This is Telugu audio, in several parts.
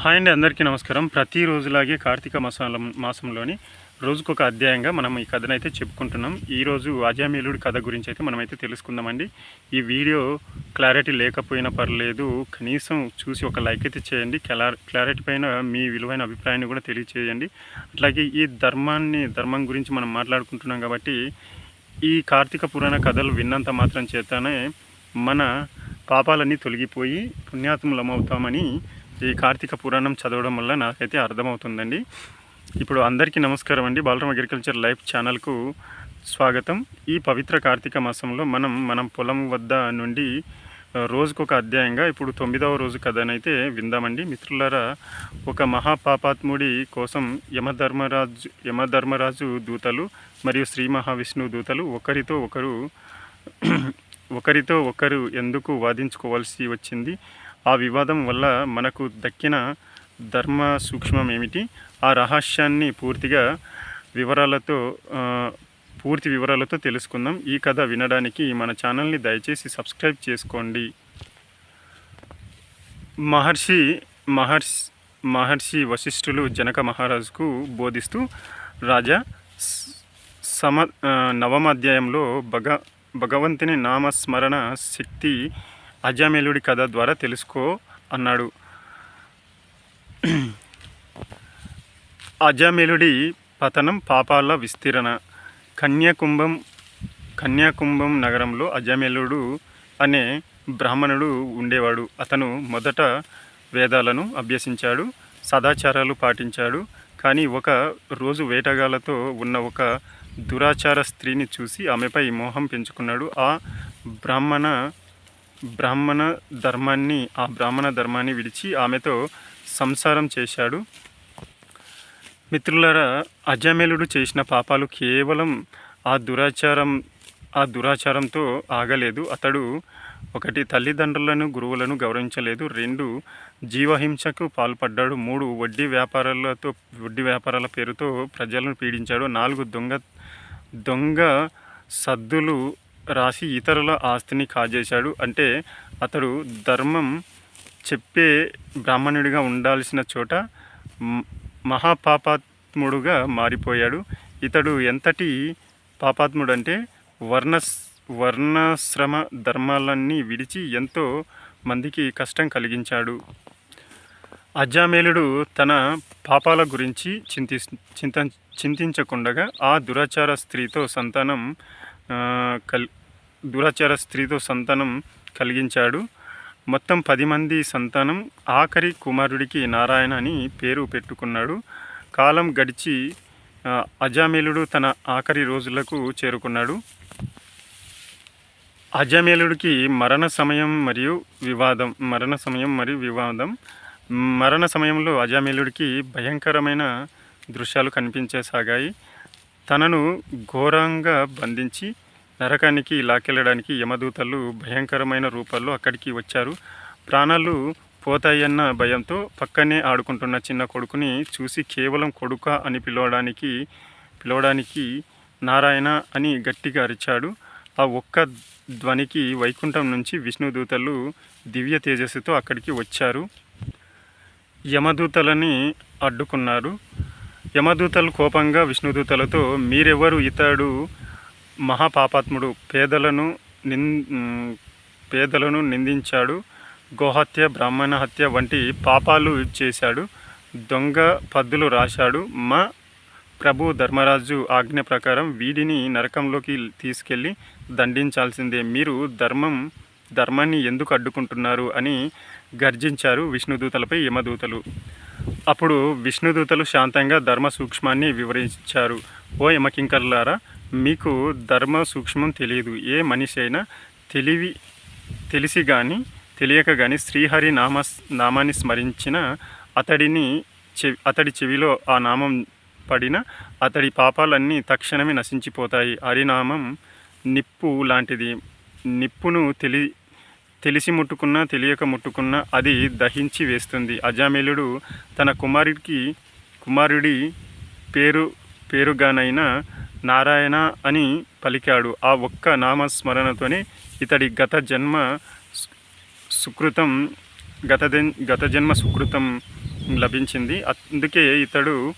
హాయ్ అండి అందరికీ నమస్కారం. ప్రతిరోజులాగే కార్తీక మాసాల మాసంలోని రోజుకొక అధ్యాయంగా మనం ఈ కథను అయితే చెప్పుకుంటున్నాం ఈరోజు అజామేలుడి కథ గురించి అయితే మనమైతే తెలుసుకుందామండి. ఈ వీడియో క్లారిటీ లేకపోయినా పర్లేదు కనీసం చూసి ఒక లైక్ అయితే చేయండి. క్లారిటీ పైన మీ విలువైన అభిప్రాయాన్ని కూడా తెలియచేయండి. అట్లాగే ఈ ధర్మాన్ని ధర్మం గురించి మనం మాట్లాడుకుంటున్నాం కాబట్టి ఈ కార్తీక పురాణ కథలు విన్నంత మాత్రం చేతనే మన పాపాలన్నీ తొలగిపోయి పుణ్యాత్ములమవుతామని ఈ కార్తీక పురాణం చదవడం వల్ల నాకైతే అర్థమవుతుందండి. ఇప్పుడు అందరికీ నమస్కారం అండి. బాలరామ్ అగ్రికల్చర్ లైఫ్ ఛానల్కు స్వాగతం. ఈ పవిత్ర కార్తీక మాసంలో మనం మనం పొలం వద్ద నుండి రోజుకొక అధ్యాయంగా ఇప్పుడు తొమ్మిదవ రోజు కథనైతే విందామండి. మిత్రులారా ఒక మహాపాపాత్ముడి కోసం యమధర్మరాజు యమధర్మరాజు దూతలు మరియు శ్రీ మహావిష్ణువు దూతలు ఒకరితో ఒకరు ఒకరితో ఒకరు ఎందుకు వాదించుకోవాల్సి వచ్చింది? ఆ వివాదం వల్ల మనకు దక్కిన ధర్మ సూక్ష్మం ఏమిటి? ఆ రహస్యాన్ని పూర్తిగా వివరాలతో పూర్తి వివరాలతో తెలుసుకుందాం. ఈ కథ వినడానికి మన ఛానల్ని దయచేసి సబ్స్క్రైబ్ చేసుకోండి. మహర్షి మహర్షి మహర్షి వశిష్ఠులు జనక మహారాజుకు బోధిస్తూ రాజా సమ నవమాధ్యాయంలో నవమ అధ్యాయంలో భగ భగవంతుని నామస్మరణ శక్తి అజామేలుడి కథ ద్వారా తెలుసుకో అన్నాడు. అజామేలుడి పతనం పాపాల విస్తీరణ. కన్యాకుంభం కన్యాకుంభం నగరంలో అజామేలుడు అనే బ్రాహ్మణుడు ఉండేవాడు. అతను మొదట వేదాలను అభ్యసించాడు సదాచారాలు పాటించాడు కానీ ఒక రోజు వేటగాళ్ళతో ఉన్న ఒక దురాచార స్త్రీని చూసి ఆమెపై మోహం పెంచుకున్నాడు. ఆ బ్రాహ్మణ బ్రాహ్మణ ధర్మాన్ని ఆ బ్రాహ్మణ ధర్మాన్ని విడిచి ఆమెతో సంసారం చేశాడు. మిత్రులరా అజమేలుడు చేసిన పాపాలు కేవలం ఆ దురాచారం ఆ దురాచారంతో ఆగలేదు. అతడు ఒకటి తల్లిదండ్రులను గురువులను గౌరవించలేదు. రెండు జీవహింసకు పాల్పడ్డాడు. మూడు వడ్డీ వ్యాపారాలతో వడ్డీ వ్యాపారాల పేరుతో ప్రజలను పీడించాడు. నాలుగు దొంగ దొంగ సద్దులు రాసి ఇతరుల ఆస్తిని కాజేశాడు. అంటే అతడు ధర్మం చెప్పే బ్రాహ్మణుడిగా ఉండాల్సిన చోట మహాపాపాత్ముడుగా మారిపోయాడు. ఇతడు ఎంతటి పాపాత్ముడు అంటే వర్ణ వర్ణాశ్రమ ధర్మాలన్నీ విడిచి ఎంతో మందికి కష్టం కలిగించాడు. అజామేలుడు తన పాపాల గురించి చింతి చింత చింతించకుండగా ఆ దురాచార స్త్రీతో సంతానం కల్ దురాచార స్త్రీతో సంతానం కలిగించాడు. మొత్తం పది మంది సంతానం ఆఖరి కుమారుడికి నారాయణ అని పేరు పెట్టుకున్నాడు. కాలం గడిచి అజామేలుడు తన ఆఖరి రోజులకు చేరుకున్నాడు. అజామేలుడికి మరణ సమయం మరియు వివాదం మరణ సమయం మరియు వివాదం. మరణ సమయంలో అజామేలుడికి భయంకరమైన దృశ్యాలు కనిపించసాగాయి. తనను ఘోరంగా బంధించి నరకానికి లాకెళ్ళడానికి యమదూతలు భయంకరమైన రూపాల్లో అక్కడికి వచ్చారు. ప్రాణాలు పోతాయన్న భయంతో పక్కనే ఆడుకుంటున్న చిన్న కొడుకుని చూసి కేవలం కొడుక అని పిలవడానికి పిలవడానికి నారాయణ అని గట్టిగా అరిచాడు. ఆ ఒక్క ధ్వనికి వైకుంఠం నుంచి విష్ణుదూతలు దివ్య తేజస్సుతో అక్కడికి వచ్చారు. యమదూతలని అడ్డుకున్నారు. యమదూతలు కోపంగా విష్ణుదూతలతో మీరెవరు ఇతడు? మహాపాపాత్ముడు పేదలను నిన్ పేదలను నిందించాడు. గోహత్య బ్రాహ్మణ హత్య వంటి పాపాలు చేశాడు. దొంగ పద్దులు రాశాడు. మా ప్రభు ధర్మరాజు ఆజ్ఞ ప్రకారం వీడిని నరకంలోకి తీసుకెళ్ళి దండించాల్సిందే. మీరు ధర్మం ధర్మాన్ని ఎందుకు అడ్డుకుంటున్నారు అని గర్జించారు విష్ణుదూతలపై యమదూతలు. అప్పుడు విష్ణుదూతలు శాంతంగా ధర్మ సూక్ష్మాన్ని వివరించారు. ఓ యమకింకర్లారా మీకు ధర్మ సూక్ష్మం తెలియదు. ఏ మనిషి అయినా తెలివి తెలిసి కానీ తెలియక కానీ శ్రీహరి నామ నామాన్ని స్మరించిన అతడిని చెవి అతడి చెవిలో ఆ నామం పడిన అతడి పాపాలన్నీ తక్షణమే నశించిపోతాయి. హరినామం నిప్పు లాంటిది. నిప్పును తెలి తెలిసి ముట్టుకున్నా తెలియక ముట్టుకున్నా అది దహించి వేస్తుంది. అజామేలుడు తన కుమారుడికి కుమారుడి పేరు పేరుగానైనా నారాయణ అని పలికాడు. ఆ ఒక్క నామస్మరణతోనే ఇతడి గత జన్మ సుకృతం గత గత జన్మ సుకృతం లభించింది. అందుకే ఇతడు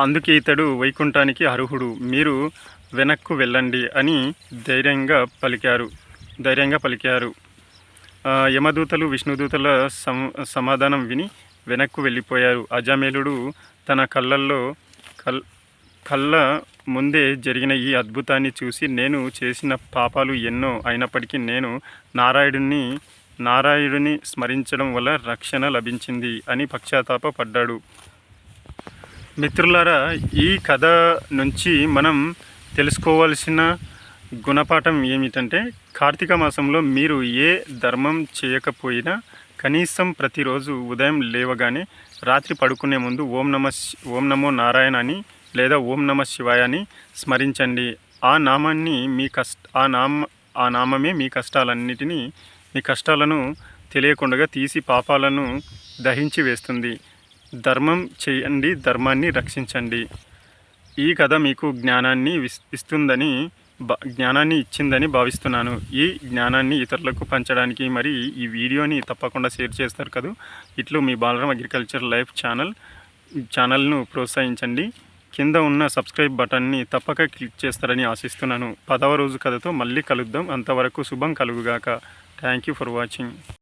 అందుకే ఇతడు వైకుంఠానికి అర్హుడు. మీరు వెనక్కు వెళ్ళండి అని ధైర్యంగా పలికారు ధైర్యంగా పలికారు. యమదూతలు విష్ణుదూతల సమ సమాధానం విని వెనక్కు వెళ్ళిపోయారు. అజామేలుడు తన కళ్ళల్లో కల్ కళ్ళ ముందే జరిగిన ఈ అద్భుతాన్ని చూసి నేను చేసిన పాపాలు ఎన్నో అయినప్పటికీ నేను నారాయణుని నారాయణుని స్మరించడం వల్ల రక్షణ లభించింది అని పశ్చాత్తాపపడ్డాడు మిత్రులారా ఈ కథ నుంచి మనం తెలుసుకోవాల్సిన గుణపాఠం ఏమిటంటే కార్తీక మాసంలో మీరు ఏ ధర్మం చేయకపోయినా కనీసం ప్రతిరోజు ఉదయం లేవగానే రాత్రి పడుకునే ముందు ఓం నమ ఓం నమో నారాయణ అని లేదా ఓం నమ శివాయని స్మరించండి. ఆ నామాన్ని మీ కష్ట ఆ నామ ఆ నామమే మీ కష్టాలన్నిటినీ మీ కష్టాలను తెలియకుండా తీసి పాపాలను దహించి వేస్తుంది. ధర్మం చేయండి ధర్మాన్ని రక్షించండి. ఈ కథ మీకు జ్ఞానాన్ని విస్- ఇస్తుందని బ- జ్ఞానాన్ని ఇచ్చిందని భావిస్తున్నాను. ఈ జ్ఞానాన్ని ఇతరులకు పంచడానికి మరి ఈ వీడియోని తప్పకుండా షేర్ చేస్తారు కదా. ఇట్లు మీ బాలరామ్ అగ్రికల్చర్ లైఫ్ ఛానల్ ఛానల్ను ప్రోత్సహించండి. కింద ఉన్న సబ్స్క్రైబ్ బటన్ని తప్పక క్లిక్ చేస్తారని ఆశిస్తున్నాను. పదవ రోజు కథతో మళ్ళీ కలుద్దాం. అంతవరకు శుభం కలుగుగాక. Thank you for watching.